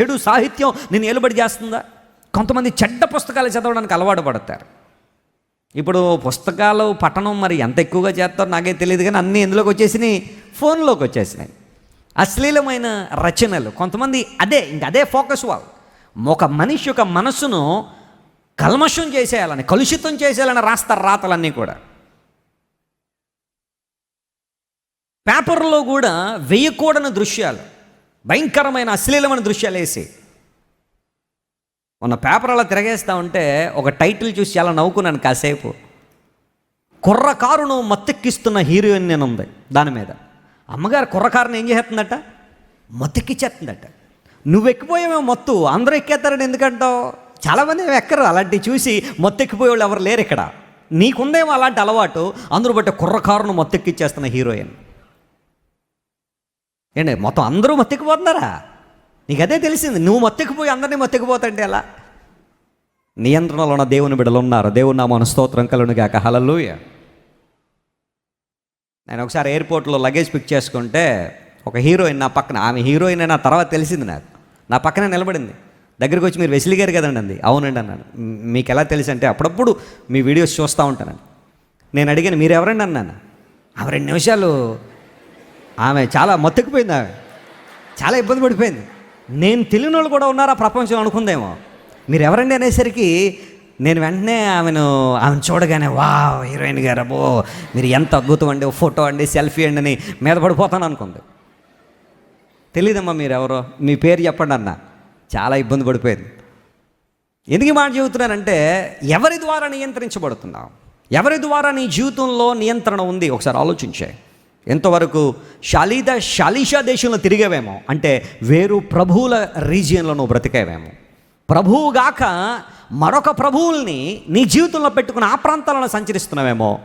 చెడు సాహిత్యం నేను ఏలుబడి చేస్తుందా? కొంతమంది చెడ్డ పుస్తకాలు చదవడానికి అలవాటు పడతారు. ఇప్పుడు పుస్తకాలు పఠనం మరి ఎంత ఎక్కువగా చేస్తారో నాకే తెలియదు కానీ అన్నీ ఎందులోకి వచ్చేసినాయి ఫోన్లోకి వచ్చేసినాయి. అశ్లీలమైన రచనలు. కొంతమంది అదే ఇంక అదే ఫోకస్ వాళ్ళు. ఒక మనిషి యొక్క మనసును కల్మషం చేసేయాలని కలుషితం చేసేయాలని రాస్తారు రాతలన్నీ కూడా. పేపర్లో కూడా వేయకూడని దృశ్యాలు. భయంకరమైన అశ్లీలమైన దృశ్యాలు వేసి. మొన్న పేపర్ అలా తిరగేస్తా ఉంటే ఒక టైటిల్ చూసి చాలా నవ్వుకున్నాను కాసేపు. కుర్రకారును మత్తెక్కిస్తున్న హీరోయిన్ నేను ఉంది దాని మీద. అమ్మగారు కుర్రకారుని ఏం చేస్తుందట? మత్తెక్కిచ్చేస్తుందట. నువ్వు ఎక్కిపోయావేమో మత్తు అందరూ ఎక్కేస్తారని ఎందుకంటావు? చాలామంది ఏమో ఎక్కరు అలాంటివి చూసి మత్తెక్కిపోయే వాళ్ళు ఎవరు లేరు ఇక్కడ. నీకుందేమో అలాంటి అలవాటు అందరూ బట్టి కుర్రకారును మత్తెక్కిచ్చేస్తున్న హీరోయిన్. ఏంటి మొత్తం అందరూ మత్తెక్కిపోతున్నారా? నీకు అదే తెలిసింది నువ్వు మత్తెక్కిపోయి అందరినీ మత్తెక్కిపోతుంటే ఎలా? నియంత్రణలో ఉన్న దేవుని బిడ్డలు ఉన్నారు. దేవుని నామన స్తోత్రం కలును కాక హలలుయ నేను ఒకసారి ఎయిర్పోర్ట్లో లగేజ్ పిక్ చేసుకుంటే ఒక హీరోయిన్ నా పక్కన ఆమె హీరోయిన్ నా తర్వాత తెలిసింది నాకు. నా పక్కనే నిలబడింది. దగ్గరికి వచ్చి మీరు వెసిలి గారు కదండి అంది. అవునండి అన్నాను. మీకు ఎలా తెలుసు అంటే అప్పుడప్పుడు మీ వీడియోస్ చూస్తూ ఉంటానండి నేను అడిగాను మీరు ఎవరండి అన్నాను. ఆమె రెండు నిమిషాలు ఆమె చాలా మత్తుకుపోయింది ఆమె. చాలా ఇబ్బంది పడిపోయింది. నేను తెలియని వాళ్ళు కూడా ఉన్నారా ప్రపంచం అనుకుందేమో. మీరు ఎవరండి అనేసరికి నేను వెంటనే ఆమెను ఆమెను చూడగానే వా హీరోయిన్ గారు అబ్బో మీరు ఎంత అద్భుతం అండి ఓ ఫోటో అండి సెల్ఫీ అండి అని మీద పడిపోతాను అనుకుంది. తెలియదమ్మా మీరు ఎవరో మీ పేరు చెప్పండి అన్న. చాలా ఇబ్బంది పడిపోయింది. ఎందుకు మాట చెబుతున్నానంటే ఎవరి ద్వారా నియంత్రించబడుతున్నావు? ఎవరి ద్వారా నీ జీవితంలో నియంత్రణ ఉంది? ఒకసారి ఆలోచించే. ఎంతవరకు షాలీద షాలీషా దేశంలో తిరిగేవేమో అంటే వేరు ప్రభువుల రీజియన్లో నువ్వు బ్రతికేవేమో ప్రభువుగాక మరొక ప్రభువుల్ని నీ జీవితంలో పెట్టుకుని ఆ ప్రాంతాలను సంచరిస్తున్నావేమో.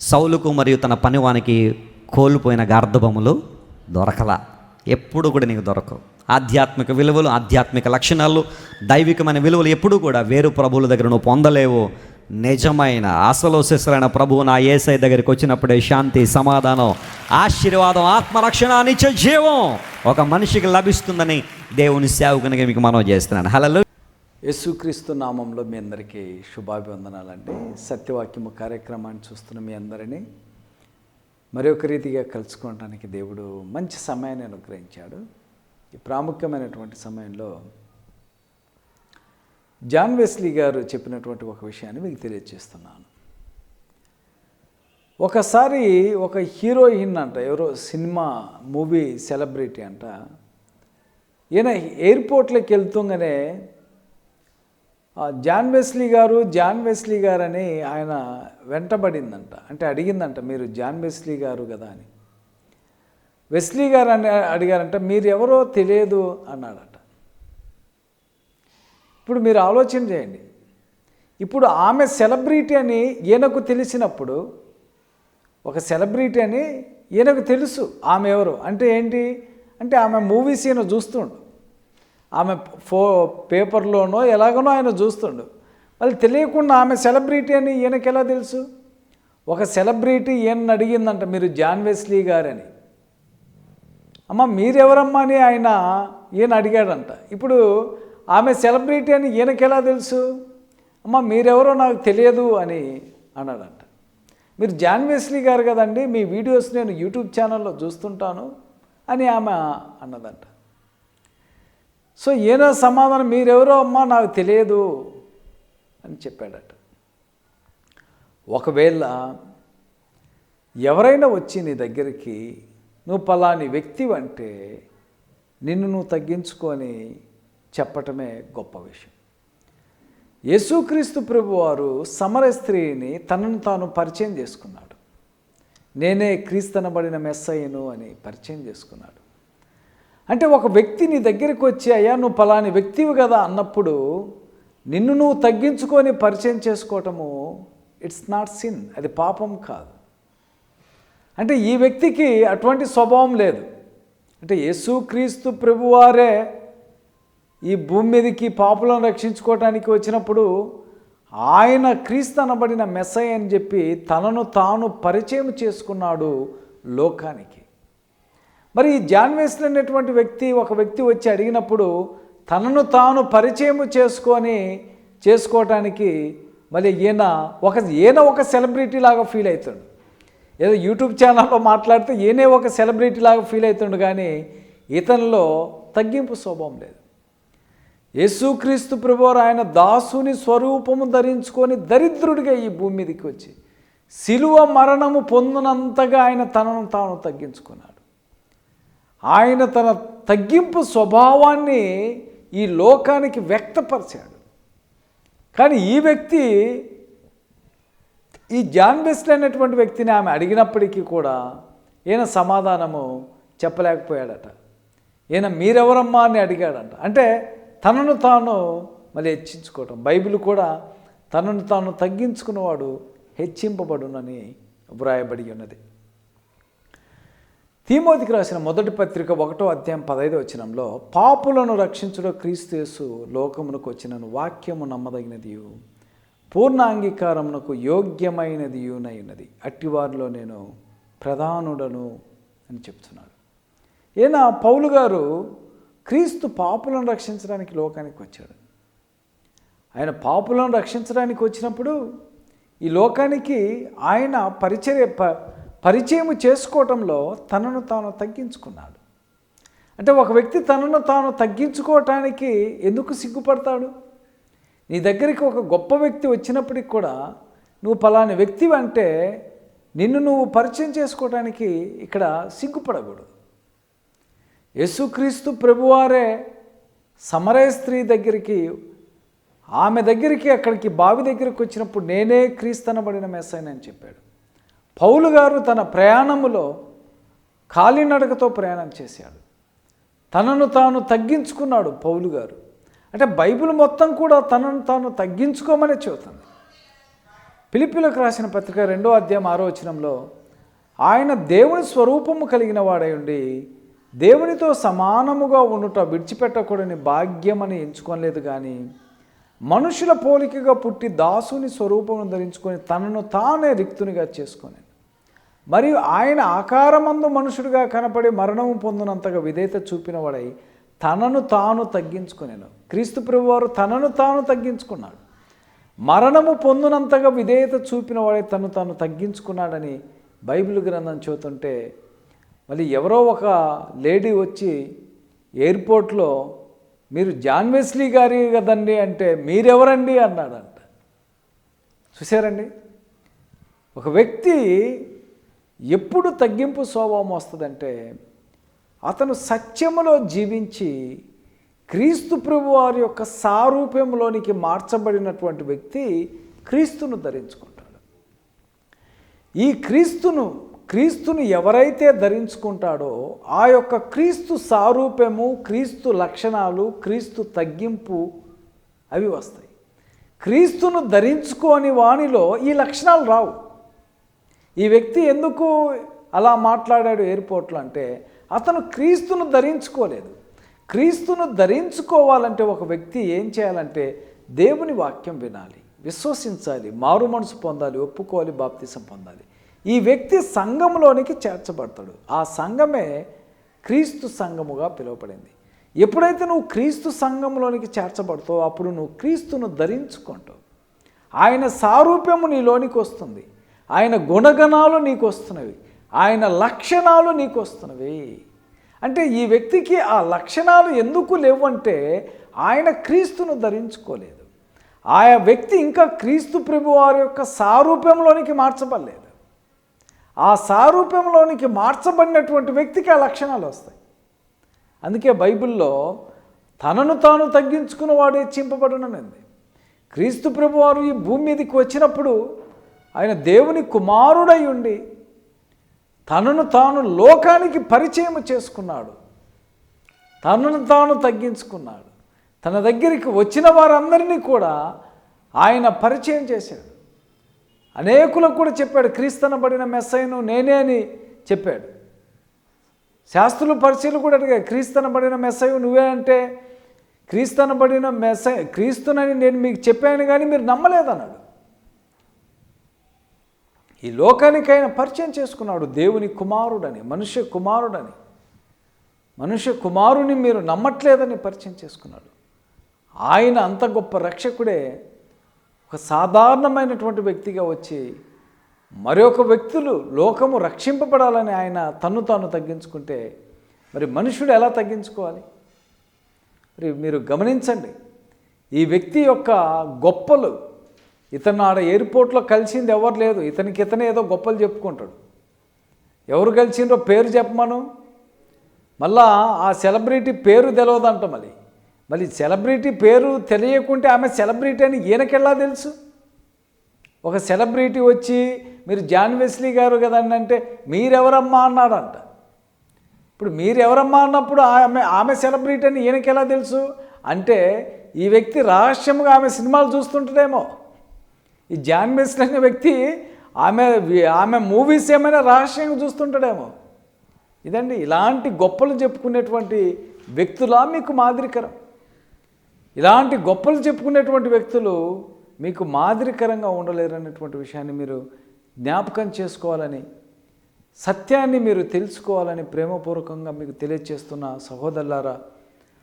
సౌలుకు మరియు తన పనివానికి కోల్పోయిన గార్ధబొమ్మలు దొరకలా. ఎప్పుడు కూడా నీకు దొరకవు. ఆధ్యాత్మిక విలువలు ఆధ్యాత్మిక లక్షణాలు దైవికమైన విలువలు ఎప్పుడూ కూడా వేరు ప్రభువుల దగ్గర నువ్వు పొందలేవు. నిజమైన అసలు శిశులైన ప్రభువు నా ఏసై దగ్గరికి వచ్చినప్పుడే శాంతి సమాధానం ఆశీర్వాదం ఆత్మరక్షణ నిత్య జీవం ఒక మనిషికి లభిస్తుందని దేవుని సేవకునిగా మీకు మనం చేస్తున్నాను. హలో యేసుక్రీస్తు నామంలో మీ అందరికీ శుభాభివందనాలండి. సత్యవాక్యము కార్యక్రమాన్ని చూస్తున్న మీ అందరినీ మరి ఒక రీతిగా కలుసుకోవడానికి దేవుడు మంచి సమయాన్ని అనుగ్రహించాడు. ఈ ప్రాముఖ్యమైనటువంటి సమయంలో జాన్ వెస్లీ గారు చెప్పినటువంటి ఒక విషయాన్ని మీకు తెలియజేస్తున్నాను. ఒకసారి ఒక హీరోయిన్ అంట ఎవరో సినిమా మూవీ సెలబ్రిటీ అంట ఈయన ఎయిర్పోర్ట్లోకి వెళ్తుంగానే జాన్ వెస్లీ గారు జాన్ వెస్లీ గారు అని ఆయన వెంటబడిందంట. అంటే అడిగిందంట మీరు జాన్ వెస్లీ గారు కదా అని. వెస్లీ గారు అని అడిగారంట మీరు ఎవరో తెలియదు అన్నాడట. ఇప్పుడు మీరు ఆలోచన చేయండి. ఇప్పుడు ఆమె సెలబ్రిటీ అని ఈయనకు తెలిసినప్పుడు ఒక సెలబ్రిటీ అని ఈయనకు తెలుసు ఆమె ఎవరు. అంటే ఏంటి? అంటే ఆమె మూవీస్ ఈయన చూస్తుండు. ఆమె ఫో పేపర్లోనో ఎలాగనో ఆయన చూస్తుండు. వాళ్ళు తెలియకుండా ఆమె సెలబ్రిటీ అని ఈయనకి ఎలా తెలుసు? ఒక సెలబ్రిటీ ఈయన అడిగిందంట మీరు జాన్వెస్లీ గారని. అమ్మ మీరెవరమ్మా అని ఆయన ఈయన అడిగాడంట. ఇప్పుడు ఆమె సెలబ్రిటీ అని ఈయనకి ఎలా తెలుసు? అమ్మ మీరెవరో నాకు తెలియదు అని అన్నాడంట. మీరు జాన్వేస్లీ గారు కదండి మీ వీడియోస్ నేను యూట్యూబ్ ఛానల్లో చూస్తుంటాను అని ఆమె అన్నదంట. సో ఈయన సమాధానం మీరెవరో అమ్మా నాకు తెలియదు అని చెప్పాడట. ఒకవేళ ఎవరైనా వచ్చి నీ దగ్గరికి నువ్వు పలాని వ్యక్తి అంటే నిన్ను నువ్వు తగ్గించుకొని చెప్పటమే గొప్ప విషయం. యేసుక్రీస్తు ప్రభువారు సమర స్త్రీని తనను తాను పరిచయం చేసుకున్నాడు. నేనే క్రీస్తనబడిన మెస్సయ్యను అని పరిచయం చేసుకున్నాడు. అంటే ఒక వ్యక్తి నీ దగ్గరికి వచ్చి అయ్యా నువ్వు పలాని వ్యక్తివి కదా అన్నప్పుడు నిన్ను నువ్వు తగ్గించుకొని పరిచయం చేసుకోవటము ఇట్స్ నాట్ సిన్ అది పాపం కాదు. అంటే ఈ వ్యక్తికి అటువంటి స్వభావం లేదు. అంటే యేసుక్రీస్తు ప్రభువారే ఈ భూమి మీదకి పాపులను రక్షించుకోవటానికి వచ్చినప్పుడు ఆయన క్రీస్తు అనబడిన మెస్సై అని చెప్పి తనను తాను పరిచయం చేసుకున్నాడు లోకానికి. మరి ఈ జాన్ వెస్లీ అనేటువంటి వ్యక్తి ఒక వ్యక్తి వచ్చి అడిగినప్పుడు తనను తాను పరిచయం చేసుకొని చేసుకోవటానికి మళ్ళీ ఈయన ఒక ఈయన ఒక సెలబ్రిటీ లాగా ఫీల్ అవుతాడు. ఏదో యూట్యూబ్ ఛానల్లో మాట్లాడితే ఈయనే ఒక సెలబ్రిటీ లాగా ఫీల్ అవుతుండు కానీ ఇతనిలో తగ్గింపు స్వభావం లేదు. యేసుక్రీస్తు ప్రభువారు ఆయన దాసుని స్వరూపము ధరించుకొని దరిద్రుడిగా ఈ భూమి మీదకి వచ్చి శిలువ మరణము పొందినంతగా ఆయన తనను తాను తగ్గించుకున్నాడు. ఆయన తన తగ్గింపు స్వభావాన్ని ఈ లోకానికి వ్యక్తపరిచాడు. కానీ ఈ వ్యక్తి ఈ జాన్బెస్లీ అనేటువంటి వ్యక్తిని ఆమె అడిగినప్పటికీ కూడా ఈయన సమాధానము చెప్పలేకపోయాడట. ఈయన మీరెవరమ్మా అని అడిగాడంట. అంటే తనను తాను మళ్ళీ హెచ్చించుకోవటం. బైబిల్ కూడా తనను తాను తగ్గించుకున్నవాడు హెచ్చింపబడునని వ్రాయబడి ఉన్నది. తీమోతికి రాసిన మొదటి పత్రిక ఒకటో అధ్యాయం పదైదో వచనంలో పాపులను రక్షించుట క్రీస్తుయేసు లోకమునకు వచ్చినను వాక్యము నమ్మదగినది పూర్ణ అంగీకారమునకు యోగ్యమైనదియునైనది. అట్టివారిలో నేను ప్రధానుడను అని చెప్తున్నాడు. ఈయన పౌలు గారు క్రీస్తు పాపులను రక్షించడానికి లోకానికి వచ్చాడు. ఆయన పాపులను రక్షించడానికి వచ్చినప్పుడు ఈ లోకానికి ఆయన పరిచర్య ప పరిచయం చేసుకోవటంలో తనను తాను తగ్గించుకున్నాడు. అంటే ఒక వ్యక్తి తనను తాను తగ్గించుకోవటానికి ఎందుకు సిగ్గుపడతాడు? నీ దగ్గరికి ఒక గొప్ప వ్యక్తి వచ్చినప్పటికి కూడా నువ్వు పలాని వ్యక్తి అంటే నిన్ను నువ్వు పరిచయం చేసుకోవటానికి ఇక్కడ సిగ్గుపడకూడదు. యేసుక్రీస్తు ప్రభువారే సమరయ స్త్రీ దగ్గరికి ఆమె దగ్గరికి అక్కడికి బావి దగ్గరికి వచ్చినప్పుడు నేనే క్రీస్తనబడిన మెస్సైనని చెప్పాడు. పౌలు గారు తన ప్రయాణములో కాలినడకతో ప్రయాణం చేశాడు. తనను తాను తగ్గించుకున్నాడు పౌలు గారు. అంటే బైబిల్ మొత్తం కూడా తనను తాను తగ్గించుకోమని చెబుతుంది. పిలిపిలకు రాసిన పత్రిక రెండో అధ్యాయం ఆరో వచనంలో ఆయన దేవుని స్వరూపము కలిగిన వాడై ఉండి దేవునితో సమానముగా ఉండుట విడిచిపెట్టకూడని భాగ్యమని ఎంచుకోలేదు కానీ మనుషుల పోలికగా పుట్టి దాసుని స్వరూపమును ధరించుకొని తనను తానే రిక్తునిగా చేసుకొని మరియు ఆయన ఆకారమందు మనుషుడిగా కనపడి మరణము పొందినంతగా విధేయత చూపినవాడై తనను తాను తగ్గించుకునేను. క్రీస్తు ప్రభువారు తనను తాను తగ్గించుకున్నాడు. మరణము పొందినంతగా విధేయత చూపినవాడై తను తాను తగ్గించుకున్నాడని బైబిల్ గ్రంథం చూతుంటే మళ్ళీ ఎవరో ఒక లేడీ వచ్చి ఎయిర్పోర్ట్లో మీరు జాన్వెస్లీ గారి కదండి అంటే మీరెవరండి? అన్నాడంట. చూసారండి ఒక వ్యక్తి ఎప్పుడు తగ్గింపు స్వభావం వస్తుందంటే అతను సత్యములో జీవించి క్రీస్తు ప్రభు వారి యొక్క సారూప్యంలోనికి మార్చబడినటువంటి వ్యక్తి క్రీస్తును ధరించుకుంటాడు. ఈ క్రీస్తును క్రీస్తును ఎవరైతే ధరించుకుంటాడో ఆ యొక్క క్రీస్తు సారూప్యము క్రీస్తు లక్షణాలు క్రీస్తు తగ్గింపు అవి వస్తాయి. క్రీస్తును ధరించుకోని వాణిలో ఈ లక్షణాలు రావు. ఈ వ్యక్తి ఎందుకు అలా మాట్లాడాడు ఎయిర్పోర్ట్లో అంటే అతను క్రీస్తును ధరించుకోలేదు. క్రీస్తును ధరించుకోవాలంటే ఒక వ్యక్తి ఏం చేయాలంటే దేవుని వాక్యం వినాలి విశ్వసించాలి మారు మనసు పొందాలి ఒప్పుకోవాలి బాప్తిసం పొందాలి. ఈ వ్యక్తి సంఘంలోనికి చేర్చబడతాడు. ఆ సంఘమే క్రీస్తు సంఘముగా పిలువబడింది. ఎప్పుడైతే నువ్వు క్రీస్తు సంఘంలోనికి చేర్చబడతావో అప్పుడు నువ్వు క్రీస్తును ధరించుకుంటావు. ఆయన సారూప్యము నీలోనికి వస్తుంది. ఆయన గుణగణాలు నీకు వస్తున్నవి. ఆయన లక్షణాలు నీకు వస్తున్నవి. అంటే ఈ వ్యక్తికి ఆ లక్షణాలు ఎందుకు లేవంటే ఆయన క్రీస్తును ధరించుకోలేదు. ఆయా వ్యక్తి ఇంకా క్రీస్తు ప్రభువారి యొక్క సారూప్యంలోనికి మార్చబడలేదు. ఆ సారూప్యంలోనికి మార్చబడినటువంటి వ్యక్తికి ఆ లక్షణాలు వస్తాయి. అందుకే బైబిల్లో తనను తాను తగ్గించుకున్నవాడే వాడు క్రీస్తు ప్రభువారు ఈ భూమి మీదకి వచ్చినప్పుడు ఆయన దేవుని కుమారుడై ఉండి తనను తాను లోకానికి పరిచయం చేసుకున్నాడు. తనను తాను తగ్గించుకున్నాడు. తన దగ్గరికి వచ్చిన వారందరినీ కూడా ఆయన పరిచయం చేశాడు. అనేకులకు కూడా చెప్పాడు క్రీస్తనబడిన మెస్సైను నేనే అని చెప్పాడు. శాస్త్రులు పరిచయలు కూడా అడిగారు క్రీస్తనబడిన మెస్సై నువ్వే అంటే క్రీస్తనబడిన మెస్సై క్రీస్తునని నేను మీకు చెప్పాను కానీ మీరు నమ్మలేదన్నాడు. ఈ లోకానికైనా పరిచయం చేసుకున్నాడు దేవుని కుమారుడని మనుష్య కుమారుడని. మనుష్య కుమారుని మీరు నమ్మట్లేదని పరిచయం చేసుకున్నాడు. ఆయన అంత గొప్ప రక్షకుడే ఒక సాధారణమైనటువంటి వ్యక్తిగా వచ్చి మరొక వ్యక్తులు లోకము రక్షింపబడాలని ఆయన తన్ను తాను తగ్గించుకుంటే మరి మనుషుడు ఎలా తగ్గించుకోవాలి? మరి మీరు గమనించండి ఈ వ్యక్తి యొక్క గొప్పలు ఇతను ఆడ ఎయిర్పోర్ట్లో కలిసింది ఎవరు లేదు ఇతనికి ఇతనే ఏదో గొప్పలు చెప్పుకుంటాడు. ఎవరు కలిసిండ్రో పేరు చెప్పమను? మళ్ళా ఆ సెలబ్రిటీ పేరు తెలియదంట మళ్ళీ. మళ్ళీ సెలబ్రిటీ పేరు తెలియకుంటే ఆమె సెలబ్రిటీ అని ఈయనకెలా తెలుసు? ఒక సెలబ్రిటీ వచ్చి మీరు జాన్ వెస్లీ గారు కదండి అంటే మీరెవరమ్మా అన్నాడంట. ఇప్పుడు మీరెవరమ్మా అన్నప్పుడు ఆమె ఆమె సెలబ్రిటీ అని ఈయనకెలా తెలుసు? అంటే ఈ వ్యక్తి రహస్యంగా ఆమె సినిమాలు చూస్తుంటాడేమో ఈ జాన్ వెస్లీ అనే వ్యక్తి ఆమె ఆమె మూవీస్ ఏమైనా రహస్యంగా చూస్తుంటాడేమో. ఇదండి ఇలాంటి గొప్పలు చెప్పుకునేటువంటి వ్యక్తులా మీకు మాదిరికరం. ఇలాంటి గొప్పలు చెప్పుకునేటువంటి వ్యక్తులు మీకు మాదిరికరంగా ఉండలేరనేటువంటి విషయాన్ని మీరు జ్ఞాపకం చేసుకోవాలని సత్యాన్ని మీరు తెలుసుకోవాలని ప్రేమపూర్వకంగా మీకు తెలియజేస్తున్న సహోదరులారా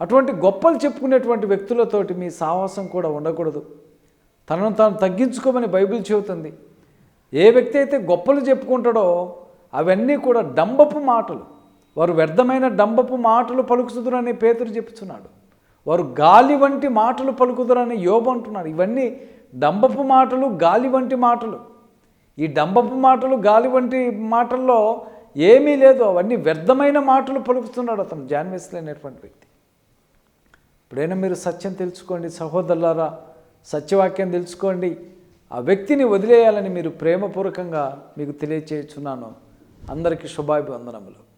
అటువంటి గొప్పలు చెప్పుకునేటువంటి వ్యక్తులతోటి మీ సాహసం కూడా ఉండకూడదు. తనను తాను తగ్గించుకోమని బైబిల్ చెబుతుంది. ఏ వ్యక్తి అయితే గొప్పలు చెప్పుకుంటాడో అవన్నీ కూడా డంబపు మాటలు. వారు వ్యర్థమైన డంబపు మాటలు పలుకుతుదురని పేతురు చెప్తున్నాడు వారు గాలి వంటి మాటలు పలుకుదరని యోబు అంటున్నారు ఇవన్నీ డంబపు మాటలు గాలి వంటి మాటలు. ఈ డంబపు మాటలు గాలి వంటి మాటల్లో ఏమీ లేదు. అవన్నీ వ్యర్థమైన మాటలు పలుకుతున్నాడు అతను జాన్వేస్లీ అనేటువంటి వ్యక్తి. ఇప్పుడైనా మీరు సత్యం తెలుసుకోండి సహోదరులారా సత్యవాక్యం తెలుసుకోండి. ఆ వ్యక్తిని వదిలేయాలని మీరు ప్రేమపూర్వకంగా మీకు తెలియచేస్తున్నాను అందరికీ శుభాభివందనములు.